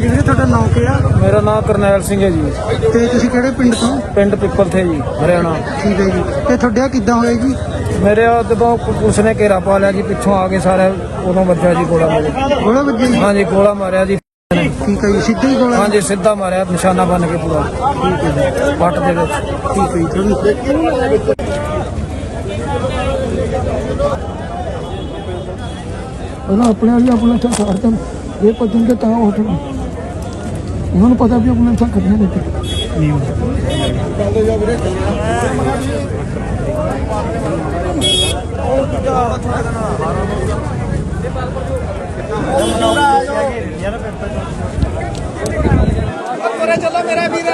ਤੁਹਾਡਾ ਨਾਮ ਕੀ ਆ? ਮੇਰਾ ਨਾਮ ਕਰਨੈਲ ਸਿੰਘ ਹੈ ਜੀ। ਤੇ ਤੁਸੀਂ ਕਿਹੜੇ ਪਿੰਡ ਤੋਂ? ਪਿੰਡ ਪਿੱਪਲ ਥੇ ਜੀ ਹਰਿਆਣਾ। ਠੀਕ ਹੈ ਜੀ। ਤੇ ਤੁਹਾਡਾ ਕਿੱਦਾਂ ਹੋਇਆ ਜੀ? ਮੇਰੇ ਆ ਜਦੋਂ ਪੁਲਿਸ ਨੇ ਘੇਰਾ ਪਾ ਲਿਆ ਜੀ ਪਿੱਛੋਂ ਆ ਕੇ ਸਾਰੇ ਉਦੋਂ ਵੱਜਾ ਜੀ ਗੋਲਾ ਮੇਰੇ ਗੋਲਾ ਵੱਜਿਆ ਜੀ? ਹਾਂਜੀ ਗੋਲਾ ਮਾਰਿਆ ਜੀ। ਠੀਕ ਹੈ ਜੀ ਸਿੱਧਾ ਹੀ ਗੋਲਾ ਹਾਂਜੀ ਸਿੱਧਾ ਮਾਰਿਆ ਨਿਸ਼ਾਨਾ ਬੰਨ ਕੇ ਪੂਰਾ। ਠੀਕ ਹੈ ਜੀ। ਪੱਟ ਦੇ ਵਿੱਚ। ਠੀਕ ਹੈ ਜੀ ਉਹਨਾਂ ਆਪਣੇ ਵਾਲੀ ਆਪਣਾ ਸਾੜਦੇ ਇਹ ਭੱਜਣਗੇ ਤਾਂ ਉੱਠਣ। ਉਹਨਾਂ ਨੂੰ ਪਤਾ ਵੀ ਆਪਣਾ ਇੱਥੇ। ਖੜਨਾ ਨਹੀਂ ਚੱਲੋ ਮੇਰਾ ਵੀਰ।